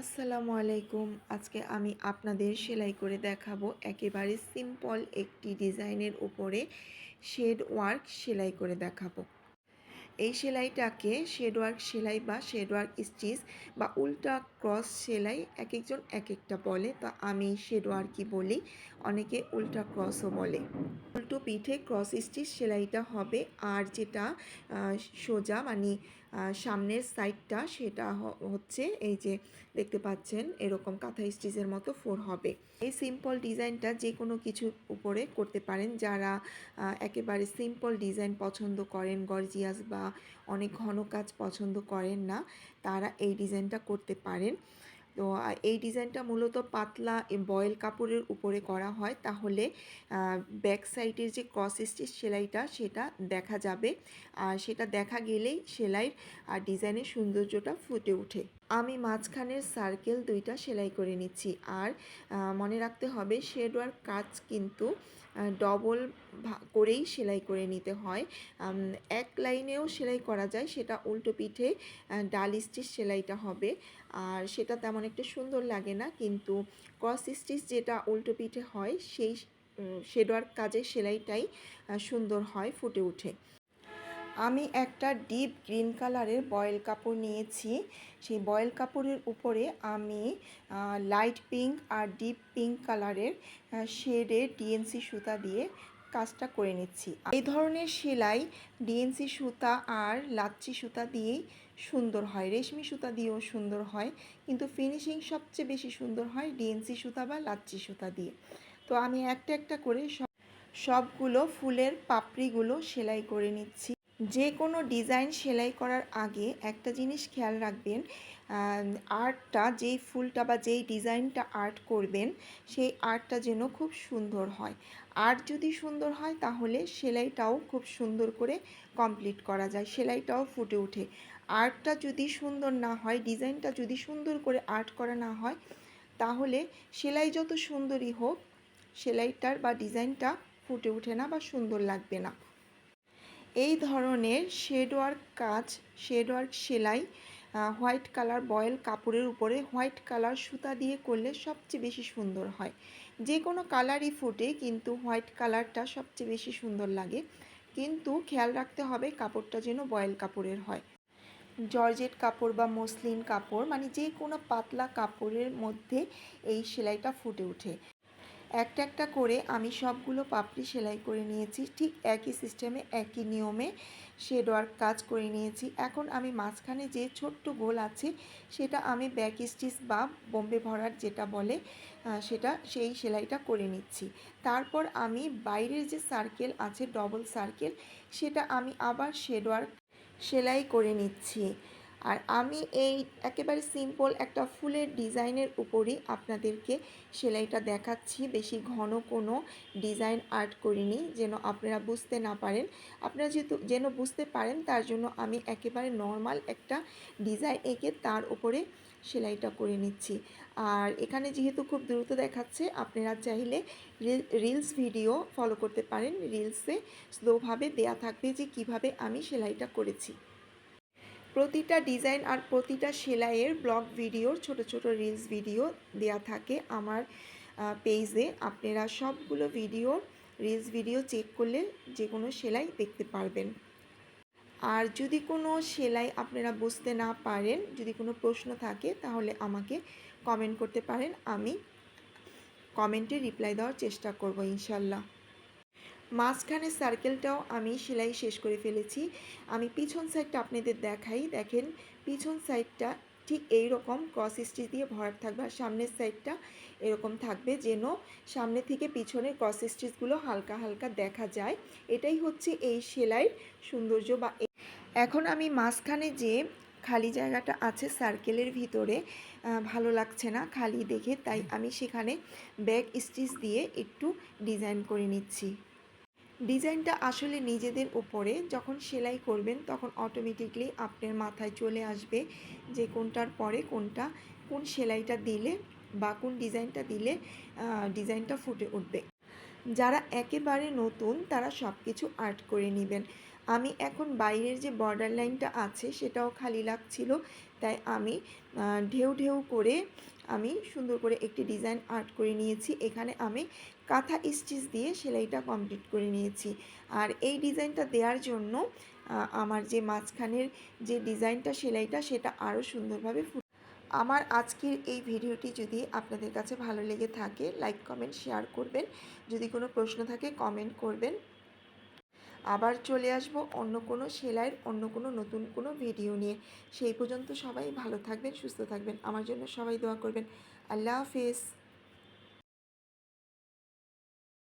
আসসালামু আলাইকুম। আজকে আমি আপনাদের সেলাই করে দেখাবো একেবারে সিম্পল একটি ডিজাইনের উপরে শেড ওয়ার্ক সেলাই করে দেখাবো। এই সেলাইটাকে শেডওয়ার্ক সেলাই বা শেডওয়ার্ক স্টিচ বা উল্টা ক্রস সেলাই এক একজন এক একটা বলে। তো আমি শেডওয়ার্কই বলি, অনেকে উল্টা ক্রসও বলে। উল্টো পিঠে ক্রস স্টিচ সেলাইটা হবে আর যেটা সোজা মানে সামনের সাইডটা সেটা হচ্ছে এই যে দেখতে পাচ্ছেন এরকম কাঁথা স্টিচের মতো ফোর হবে। এই সিম্পল ডিজাইনটা যে কোনো কিছুর উপরে করতে পারেন। যারা একেবারে সিম্পল ডিজাইন পছন্দ করেন, গর্জিয়াস বা অনেক ঘন কাজ পছন্দ করেন না, তারা এই ডিজাইনটা করতে পারেন। তো এই ডিজাইনটা মূলত পাতলা বয়েল কাপড়ের উপরে করা হয়, তাহলে ব্যাক সাইডের যে ক্রস স্টিচ সেলাইটা, সেটা দেখা যাবে। আর সেটা দেখা গেলেই সেলাইয়ের আর ডিজাইনের সৌন্দর্যটা ফুটে ওঠে। আমি মাঝখানের সার্কেল দুইটা সেলাই করে নিচ্ছি। আর মনে রাখতে হবে শেডওয়ার কাজ কিন্তু ডবল করেই সেলাই করে নিতে হয়। এক লাইনেও সেলাই করা যায়, সেটা উল্টো পিঠে ডাল স্টিচ সেলাইটা হবে। আর সেটা তেমন একটা সুন্দর লাগে না, কিন্তু ক্রস স্টিচ যেটা উল্টো পিঠে হয়, সেই শেডওয়ার কাজের সেলাইটাই সুন্দর হয় ফুটে ওঠে আমি একটা ডিপ গ্রিন কালারের বয়েল কাপড় নিয়েছি। সেই বয়েল কাপড়ের উপরে আমি লাইট পিঙ্ক আর ডিপ পিঙ্ক কালারের শেডের ডিএনসি সুতা দিয়ে কাজটা করে নিচ্ছি। এই ধরনের সেলাই ডিএনসি সুতা আর লাচ্ছি সুতা দিয়েই সুন্দর হয়। রেশমি সুতা দিয়েও সুন্দর হয়। কিন্তু ফিনিশিং সবচেয়ে বেশি সুন্দর হয় ডিএনসি সুতা বা লাচ্ছি সুতা দিয়ে। তো আমি একটা একটা করে সব, সবগুলো ফুলের পাপড়িগুলো সেলাই করে নিচ্ছি। যে কোনো ডিজাইন সেলাই করার আগে একটা জিনিস খেয়াল রাখবেন আর্টটা যেই ফুলটা বা যেই ডিজাইনটা আর্ট করবেন, সেই আর্টটা যেন খুব সুন্দর হয়। আর্ট যদি সুন্দর হয়, তাহলে সেলাইটাও খুব সুন্দর করে কমপ্লিট করা যায়, সেলাইটাও ফুটে ওঠে। আর্টটা যদি সুন্দর না হয়, ডিজাইনটা যদি সুন্দর করে আর্ট করা না হয়, তাহলে সেলাই যত সুন্দরই হোক, সেলাইটার বা ডিজাইনটা ফুটে ওঠে না বা সুন্দর লাগবে না। এই ধরনের শেডওয়ার্ক কাজ শেডওয়ার্ক সেলাই হোয়াইট কালার বয়েল কাপড়ের উপরে হোয়াইট কালার সুতা দিয়ে করলে সবচেয়ে বেশি সুন্দর হয়। যে কোনো কালারই ফুটে, কিন্তু হোয়াইট কালারটা সবচেয়ে বেশি সুন্দর লাগে। কিন্তু খেয়াল রাখতে হবে কাপড়টা যেন বয়েল কাপড়ের হয়। জর্জেট কাপড় বা মসলিন কাপড় মানে যে কোনো পাতলা কাপড়ের মধ্যে এই সেলাইটা ফুটে ওঠে। একটা একটা করে আমি সবগুলো পাপড়ি সেলাই করে নিয়েছি। ঠিক একই সিস্টেমে একই নিয়মে শেড ওয়ার্ক কাজ করে নিয়েছি। এখন আমি মাঝখানে যে ছোট্ট গোল আছে, সেটা আমি ব্যাক স্টিচ বা বোম্বে ভরার যেটা বলে সেটা সেই সেলাইটা করে নিচ্ছি। তারপর আমি বাইরের যে সার্কেল আছে ডবল সার্কেল সেটা আমি আবার শেড ওয়ার্ক সেলাই করে নিচ্ছি। আর আমি এই একেবারে সিম্পল একটা ফুলের ডিজাইনের উপরই আপনাদেরকে সেলাইটা দেখাচ্ছি। বেশি ঘন কোনো ডিজাইন আর্ট করিনি, যেন আপনারা বুঝতে না পারেন। আপনারা যেহেতু, যেন বুঝতে পারেন, তার জন্য আমি একেবারে নর্মাল একটা ডিজাইন এঁকে তার উপরে সেলাইটা করে নিচ্ছি। আর এখানে যেহেতু খুব দ্রুত দেখাচ্ছে, আপনারা চাইলে রিল- রিলস ভিডিও ফলো করতে পারেন। রিলসে স্লোভাবে দেয়া থাকবে যে কীভাবে আমি সেলাইটা করেছি। প্রতিটা ডিজাইন আর প্রতিটা সেলাইয়ের ব্লগ ভিডিওর ছোট ছোট রিলস ভিডিও দেয়া থাকে আমার পেজে আপনারা সবগুলো ভিডিও রিলস ভিডিও চেক করলে যে কোনো সেলাই দেখতে পারবেন। আর যদি কোনো সেলাই আপনারা বুঝতে না পারেন, যদি কোনো প্রশ্ন থাকে, তাহলে আমাকে কমেন্ট করতে পারেন। আমি কমেন্টে রিপ্লাই দেওয়ার চেষ্টা করব, ইনশাল্লাহ। মাঝখানে সার্কেলটাও আমি সেলাই শেষ করে ফেলেছি। আমি পিছন সাইডটা আপনাদের দেখাই। দেখেন, পিছন সাইডটা ঠিক এই রকম ক্রস স্টিচ দিয়ে ভরাট থাকবে আর সামনের সাইডটা এরকম থাকবে যেন সামনে থেকে পিছনের ক্রস স্টিচগুলো হালকা হালকা দেখা যায়। এটাই হচ্ছে এই সেলাইয়ের সৌন্দর্য বা এখন আমি মাঝখানে যে খালি জায়গাটা আছে সার্কেলের ভিতরে ভালো লাগছে না খালি দেখে, তাই আমি সেখানে ব্যাক স্টিচ দিয়ে একটু ডিজাইন করে নিচ্ছি। ডিজাইনটা আসলে নিজেদের উপরে, যখন সেলাই করবেন তখন অটোমেটিকলি আপনার মাথায় চলে আসবে যে কোনটার পরে কোনটা, কোন সেলাইটা দিলে বা কোন ডিজাইনটা দিলে ডিজাইনটা ফুটে উঠবে। যারা একেবারে নতুন তারা সব কিছু আর্ট করে নেবেন। আমি এখন বাইরের যে বর্ডার লাইনটা আছে সেটাও খালি লাগছিল, তাই আমি ঢেউ ঢেউ করে আমি সুন্দর করে একটি ডিজাইন আর্ট করে নিয়েছি। এখানে আমি কাঁথা স্টিচ দিয়ে সেলাইটা কমপ্লিট করে নিয়েছি। আর এই ডিজাইনটা দেওয়ার জন্য আমার যে মাঝখানের যে ডিজাইনটা সেলাইটা সেটা আরও সুন্দরভাবে আমার আজকের এই ভিডিওটি যদি আপনাদের কাছে ভালো লেগে থাকে লাইক কমেন্ট শেয়ার করবেন। যদি কোনো প্রশ্ন থাকে কমেন্ট করবেন। আবার চলে আসব অন্য কোনো সেলাইয়ের, অন্য কোনো নতুন কোনো ভিডিও নিয়ে। সেই পর্যন্ত সবাই ভালো থাকবেন, সুস্থ থাকবেন। আমার জন্য সবাই দোয়া করবেন। আল্লাহ হাফিজ।